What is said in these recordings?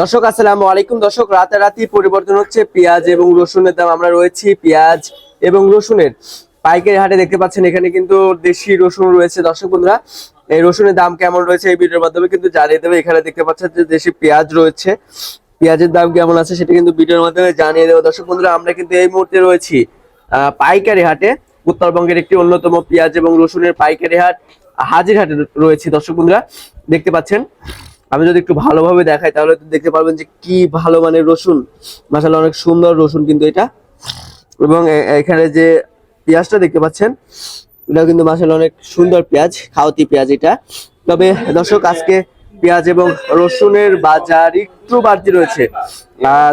দর্শক, আসসালামু আলাইকুম। দর্শক, রাতারাতি পরিবর্তন হচ্ছে। পেঁয়াজ এবং রসুনের দাম আমরা রয়েছি। পেঁয়াজ এবং রসুনের পাইকারি হাটে দেখতে পাচ্ছেন, এখানে কিন্তু দেশি রসুন রয়েছে। দর্শক বন্ধুরা, এই রসুনের দাম কেমন রয়েছে এই ভিডিওর মাধ্যমে কিন্তু জানিয়ে দেবে। এখানে দেখতে পাচ্ছেন যে দেশি পেঁয়াজ রয়েছে। পেঁয়াজের দাম কেমন আছে সেটা কিন্তু ভিডিওর মাধ্যমে জানিয়ে দেবো। দর্শক বন্ধুরা, আমরা কিন্তু এই মুহূর্তে রয়েছি পাইকারি হাটে। উত্তরবঙ্গের একটি অন্যতম পেঁয়াজ এবং রসুনের পাইকারি হাট, হাজির হাটে রয়েছে। দর্শক বন্ধুরা, দেখতে পাচ্ছেন আমি যদি একটু ভালোভাবে দেখাই, তাহলে দেখতে পারবেন যে কি ভালো মানের রসুন। মাসাল্লাহ অনেক সুন্দর রসুন কিন্তু এটা। এবং এখানে যে পেঁয়াজটা দেখতে পাচ্ছেন এটা কিন্তু মাসাল্লাহ অনেক সুন্দর পেঁয়াজ, খাওয়াতি পেঁয়াজ এটা। তবে দর্শক, আজকে পেঁয়াজ এবং রসুনের বাজার একটু বাড়তি রয়েছে।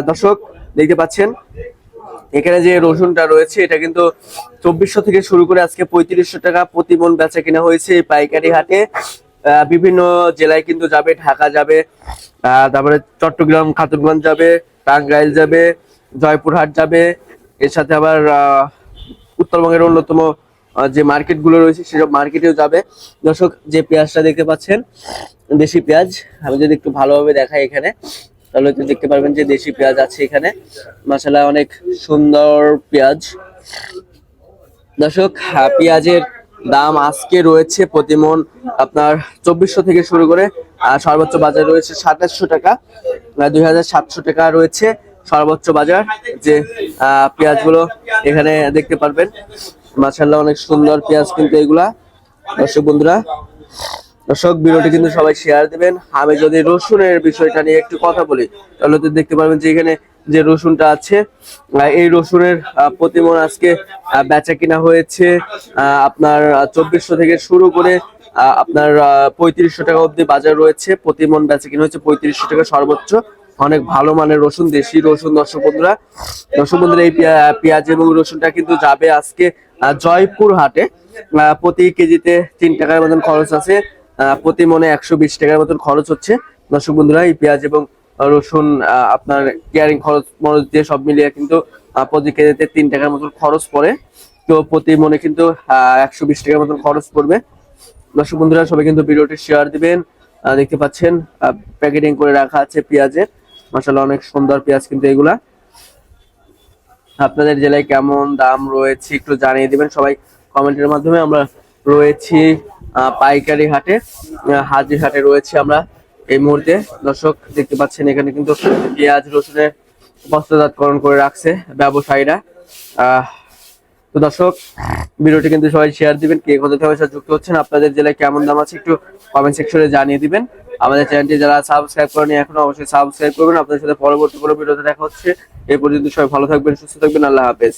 দর্শক, দেখতে পাচ্ছেন, এখানে যে রসুনটা রয়েছে, এটা কিন্তু চব্বিশশো থেকে শুরু করে আজকে পঁয়ত্রিশশো টাকা প্রতি মন বেচা কিনা হয়েছে পাইকারি হাটে। বিভিন্ন জেলায় কিন্তু যাবে, ঢাকা যাবে তারপরে চট্টগ্রাম, খাতুনগঞ্জ যাবে, টাঙ্গাইল যাবে, জয়পুরহাট যাবে, এর সাথে আবার উত্তরবঙ্গের অন্যতম যে মার্কেটগুলো রয়েছে সেসব মার্কেটেও যাবে। দর্শক, যে পেঁয়াজটা দেখতে পাচ্ছেন, দেশি পেঁয়াজ, আমি যদি একটু ভালোভাবে দেখাই এখানে, তাহলে তো দেখতে পারবেন যে দেশি পেঁয়াজ আছে এখানে। মশলা অনেক সুন্দর পেঁয়াজ। দর্শক পেঁয়াজের দাম আজকে রয়েছে প্রতি মন আপনার চব্বিশশো থেকে শুরু করে সর্বোচ্চ বাজার রয়েছে সাতাশশো টাকা দুই হাজার সাতশো টাকা রয়েছে সর্বোচ্চ বাজার, যে পেঁয়াজগুলো এখানে দেখতে পারবেন। মাসাল্লাহ অনেক সুন্দর পেঁয়াজ কিন্তু এগুলা। দর্শক বন্ধুরা, দর্শক, ভিডিওটি কিন্তু সবাই শেয়ার দিবেন। আমি যদি রসুনের বিষয়টা নিয়ে একটু কথা বলি, তাহলে তো দেখতে পারবেন যে এখানে যে রসুনটা আছে এই রসুনের আহ, প্রতি আজকে বেচা কিনা হয়েছে আপনার চব্বিশশো থেকে শুরু করে আপনার পঁয়ত্রিশশো টাকা অবধি বাজার রয়েছে প্রতি মন বেচা কিনা হয়েছে পঁয়ত্রিশশো টাকা সর্বোচ্চ। অনেক ভালো মানের রসুন দেশি রসুন দর্শক বন্ধুরা। দর্শক বন্ধুরা এই পেঁয়া- পেঁয়াজ এবং রসুনটা কিন্তু যাবে আজকে জয়পুর হাটে। প্রতি কেজিতে তিন টাকার মতন খরচ আছে প্রতি মনে একশো বিশ টাকার মতন খরচ হচ্ছে। দর্শক বন্ধুরা এই পেঁয়াজ এবং রসুন আপনার কেয়ারিং খরচ মরচ দিয়ে সব মিলিয়ে কিন্তু প্রতি কেজিতে তিন টাকার মতন খরচ পড়ে। তো প্রতি মনে কিন্তু একশো বিশ টাকার মতন খরচ পড়বে। দর্শক বন্ধুরা, সবাই কিন্তু ভিডিওটি শেয়ার দিবেন। দেখতে পাচ্ছেন প্যাকেটিং করে রাখা আছে পেঁয়াজের। মাসাল্লাহ অনেক সুন্দর পেঁয়াজ কিন্তু এগুলা। আপনাদের জেলায় কেমন দাম রয়েছে একটু জানিয়ে দিবেন। সবাই কমেন্টের মাধ্যমে আমরা রয়েছি পাইকারি হাটে হাজির হাটে রয়েছে আমরা। এই মুহূর্তে দর্শক দেখতে পাচ্ছেন এখানে কিন্তু পেঁয়াজ, রসুনের বস্ত্রজাতকরণ করে রাখছে ব্যবসায়ীরা। তো দর্শক, ভিডিওটি কিন্তু সবাই শেয়ার দিবেন, কে কোথা থেকে যুক্ত হচ্ছেন, আপনাদের জেলায় কেমন দাম আছে একটু কমেন্ট সেকশনে জানিয়ে দিবেন। আমাদের চ্যানেলটি যারা সাবস্ক্রাইব করেনি এখনও অবশ্যই সাবস্ক্রাইব করবেন। আপনাদের সাথে পরবর্তী কোনো ভিডিওতে দেখা হচ্ছে। এই পর্যন্ত সবাই ভালো থাকবেন, সুস্থ থাকবেন, আল্লাহ হাফেজ।